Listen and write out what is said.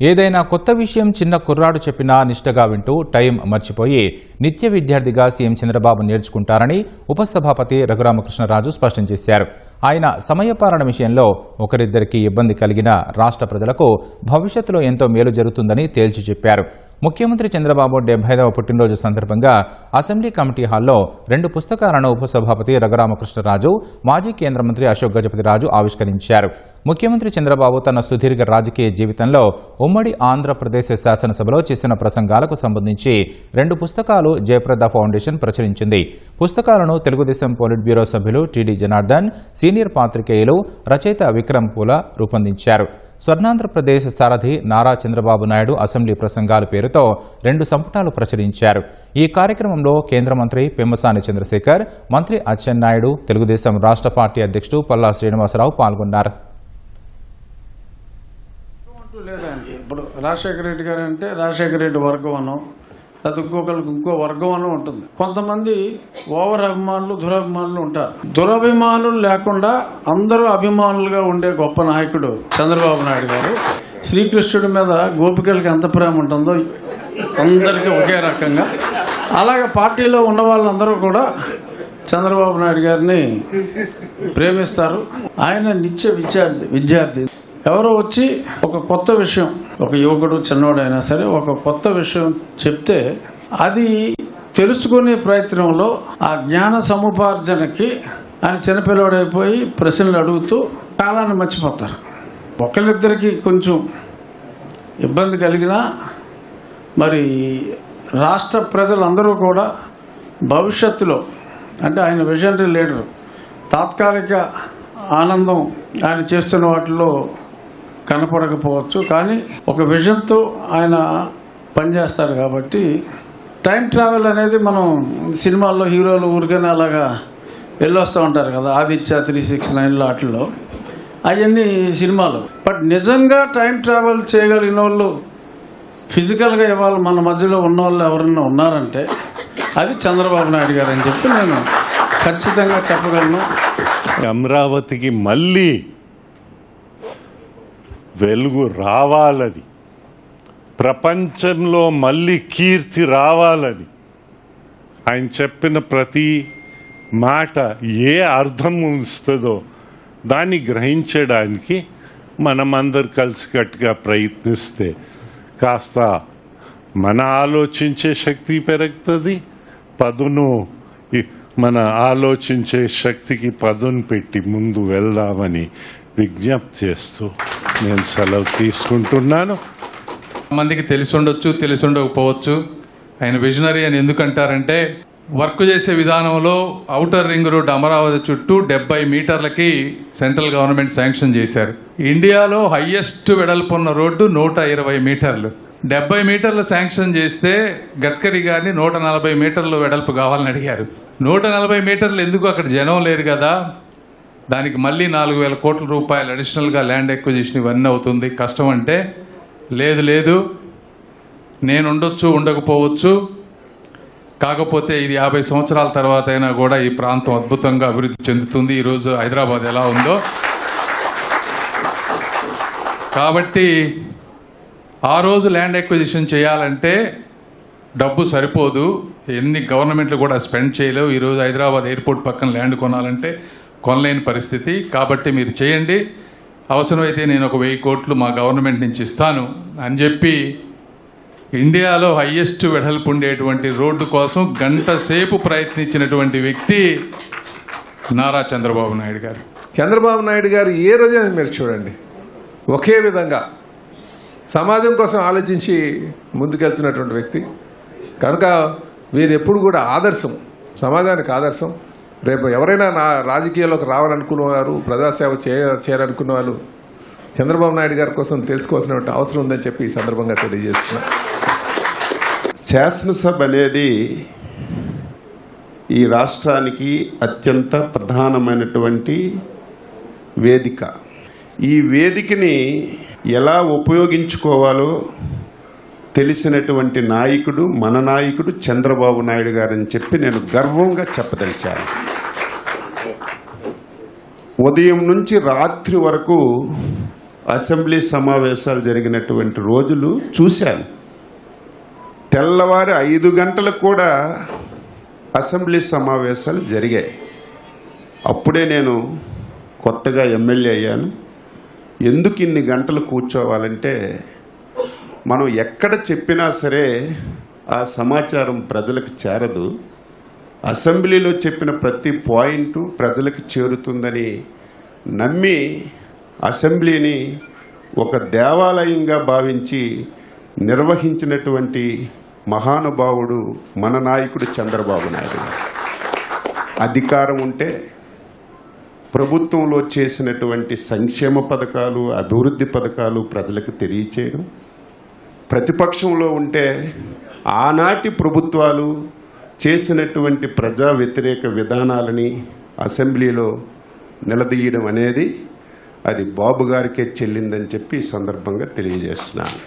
ఏదైనా కొత్త విషయం చిన్న కుర్రాడు చెప్పినా నిష్టగా వింటూ టైం మర్చిపోయి నిత్య విద్యార్థిగా సీఎం చంద్రబాబు నేర్చుకుంటారని ఉపసభాపతి రఘురామకృష్ణరాజు స్పష్టం చేశారు. ఆయన సమయపాలన విషయంలో ఒకరిద్దరికి ఇబ్బంది కలిగిన రాష్ట్ర ప్రజలకు భవిష్యత్తులో ఎంతో మేలు జరుగుతుందని తేల్చి చెప్పారు. ముఖ్యమంత్రి చంద్రబాబు డెబ్బైదవ పుట్టినరోజు సందర్భంగా అసెంబ్లీ కమిటీ హాల్లో రెండు పుస్తకాలను ఉపసభాపతి రఘురామకృష్ణరాజు మాజీ కేంద్ర మంత్రి అశోక్ గజపతిరాజు ఆవిష్కరించారు. ముఖ్యమంత్రి చంద్రబాబు తన సుదీర్ఘ రాజకీయ జీవితంలో ఉమ్మడి ఆంధ్రప్రదేశ్ శాసనసభలో చేసిన ప్రసంగాలకు సంబంధించి రెండు పుస్తకాలు జయప్రద ఫౌండేషన్ ప్రచురించింది. పుస్తకాలను తెలుగుదేశం పోలిట్ బ్యూరో సభ్యులు టీడీ జనార్దన్ సీనియర్ పాత్రికేయులు రచయిత విక్రమ్ పూల రూపొందించారు. స్వర్ణాంధ్రప్రదేశ్ సారథి నారా చంద్రబాబు నాయుడు అసెంబ్లీ ప్రసంగాల పేరుతో రెండు సంపుటాలు ప్రచురించారు. ఈ కార్యక్రమంలో కేంద్ర మంత్రి పెమ్మసాని చంద్రశేఖర్ మంత్రి అచ్చెన్నాయుడు తెలుగుదేశం రాష్ట్ర పార్టీ అధ్యక్షుడు పల్లా శ్రీనివాసరావు పాల్గొన్నారు. లేదండి ఇప్పుడు రాజశేఖర రెడ్డి గారు అంటే రాజశేఖర రెడ్డి వర్గం అను అది ఇంకొకరికి ఇంకో వర్గం అని ఉంటుంది. కొంతమంది ఓవర్ అభిమానులు దురభిమానులు ఉంటారు. దురభిమానులు లేకుండా అందరూ అభిమానులుగా ఉండే గొప్ప నాయకుడు చంద్రబాబు నాయుడు గారు. శ్రీకృష్ణుడి మీద గోపికలకి ఎంత ప్రేమ ఉంటుందో అందరికీ ఒకే రకంగా. అలాగే పార్టీలో ఉన్న వాళ్ళందరూ కూడా చంద్రబాబు నాయుడు గారిని ప్రేమిస్తారు. ఆయన నిత్య విద్యార్థి విద్యార్థి. ఎవరో వచ్చి ఒక కొత్త విషయం ఒక యువకుడు చిన్నవాడైనా సరే ఒక కొత్త విషయం చెప్తే అది తెలుసుకునే ప్రయత్నంలో ఆ జ్ఞాన సముపార్జనకి ఆయన చిన్నపిల్లవాడైపోయి ప్రశ్నలు అడుగుతూ కాలాన్ని మర్చిపోతారు. ఒకరిద్దరికి కొంచెం ఇబ్బంది కలిగినా మరి రాష్ట్ర ప్రజలందరూ కూడా భవిష్యత్తులో అంటే ఆయన విజనరీ లీడరు తాత్కాలిక ఆనందం ఆయన చేస్తున్న వాటిలో కనపడకపోవచ్చు కానీ ఒక విజన్తో ఆయన పనిచేస్తారు కాబట్టి టైం ట్రావెల్ అనేది మనం సినిమాల్లో హీరోలు ఊరికనే అలాగా వెళ్ళొస్తూ ఉంటారు కదా ఆదిత్య త్రీ సిక్స్ నైన్లో వాటిల్లో అవన్నీ సినిమాలు. బట్ నిజంగా టైం ట్రావెల్ చేయగలిగిన వాళ్ళు ఫిజికల్గా ఇవాళ మన మధ్యలో ఉన్న వాళ్ళు ఎవరైనా ఉన్నారంటే అది చంద్రబాబు నాయుడు గారు అని చెప్పి నేను ఖచ్చితంగా చెప్పగలను. అమరావతికి మళ్ళీ వెలుగు రావాలని. ప్రపంచంలో మళ్ళీ కీర్తి రావాలని. ఆయన చెప్పిన ప్రతి మాట ఏ అర్థం ఉంచుతుందో దాన్ని గ్రహించడానికి మనమందరు కలిసికట్టుగా ప్రయత్నిస్తే కాస్త మన ఆలోచించే శక్తి పెరుగుతుంది. పదును మన ఆలోచించే శక్తికి పదును పెట్టి ముందు వెళ్దామని విజ్ఞప్తి చేస్తూ నేను సెలవు తీసుకుంటున్నాను. మందికి తెలిసి ఉండొచ్చు తెలిసి ఉండకపోవచ్చు ఆయన విజనరీ అని ఎందుకంటారంటే వర్క్ చేసే విధానంలో ఔటర్ రింగ్ రోడ్ అమరావతి చుట్టూ డెబ్బై మీటర్లకి సెంట్రల్ గవర్నమెంట్ శాంక్షన్ చేశారు. ఇండియాలో హయ్యెస్ట్ వెడల్పున్న రోడ్డు నూట ఇరవై మీటర్లు. డెబ్బై మీటర్లు శాంక్షన్ చేస్తే గడ్కరీ గారిని నూట నలభై మీటర్లు వెడల్పు కావాలని అడిగారు. నూట నలభై మీటర్లు ఎందుకు అక్కడ జనం లేరు కదా? దానికి మళ్ళీ నాలుగు వేల కోట్ల రూపాయలు అడిషనల్గా ల్యాండ్ ఎక్విజిషన్ ఇవన్నీ అవుతుంది. కష్టం అంటే లేదు లేదు నేను ఉండొచ్చు ఉండకపోవచ్చు. కాకపోతే ఇది యాభై సంవత్సరాల తర్వాత అయినా కూడా ఈ ప్రాంతం అద్భుతంగా అభివృద్ధి చెందుతుంది. ఈరోజు హైదరాబాద్ ఎలా ఉందో. కాబట్టి ఆ రోజు ల్యాండ్ ఎక్విజిషన్ చేయాలంటే డబ్బు సరిపోదు. ఎన్ని గవర్నమెంట్లు కూడా స్పెండ్ చేయలేవు. ఈరోజు హైదరాబాద్ ఎయిర్పోర్ట్ పక్కన ల్యాండ్ కొనాలంటే కొనలేని పరిస్థితి. కాబట్టి మీరు చేయండి. అవసరమైతే నేను ఒక వెయ్యి కోట్లు మా గవర్నమెంట్ నుంచి ఇస్తాను అని చెప్పి ఇండియాలో హయ్యెస్ట్ వెడల్పు ఉండేటువంటి రోడ్డు కోసం గంట సేపు ప్రయత్నించినటువంటి వ్యక్తి నారా చంద్రబాబు నాయుడు గారు. చంద్రబాబు నాయుడు గారు ఏ రోజైనా మీరు చూడండి. ఒకే విధంగా సమాజం కోసం ఆలోచించి ముందుకెళ్తున్నటువంటి వ్యక్తి. కనుక వీరు ఎప్పుడు కూడా ఆదర్శం సమాజానికి ఆదర్శం. రేపు ఎవరైనా నా రాజకీయాల్లోకి రావాలనుకున్న వారు ప్రజాసేవ చేయ చేయాలనుకున్న వాళ్ళు చంద్రబాబు నాయుడు గారి కోసం తెలుసుకోవాల్సినటువంటి అవసరం ఉందని చెప్పి ఈ సందర్భంగా తెలియజేస్తున్నా. శాసనసభ అనేది ఈ రాష్ట్రానికి అత్యంత ప్రధానమైనటువంటి వేదిక. ఈ వేదికని ఎలా ఉపయోగించుకోవాలో తెలిసినటువంటి నాయకుడు మన నాయకుడు చంద్రబాబు నాయుడు గారని చెప్పి నేను గర్వంగా చెప్పదలిచాను. ఉదయం నుంచి రాత్రి వరకు అసెంబ్లీ సమావేశాలు జరిగినటువంటి రోజులు చూశాను. తెల్లవారి ఐదు గంటలకు కూడా అసెంబ్లీ సమావేశాలు జరిగాయి. అప్పుడే నేను కొత్తగా ఎమ్మెల్యే అయ్యాను. ఎందుకు ఇన్ని గంటలు కూర్చోవాలంటే మనం ఎక్కడ చెప్పినా సరే ఆ సమాచారం ప్రజలకు చేరదు. అసెంబ్లీలో చెప్పిన ప్రతి పాయింట్ ప్రజలకు చేరుతుందని నమ్మి అసెంబ్లీని ఒక దేవాలయంగా భావించి నిర్వహించినటువంటి మహానుభావుడు మన నాయకుడు చంద్రబాబు నాయుడు అధికారం ఉంటే ప్రభుత్వంలో చేసినటువంటి సంక్షేమ పథకాలు అభివృద్ధి పథకాలు ప్రజలకు తెలియచేయడం. ప్రతిపక్షంలో ఉంటే ఆనాటి ప్రభుత్వాలు చేసినటువంటి ప్రజా వ్యతిరేక విధానాలని అసెంబ్లీలో నిలదీయడం అనేది అది బాబు గారికే చెల్లిందని చెప్పి ఈ సందర్భంగా తెలియజేస్తున్నాను.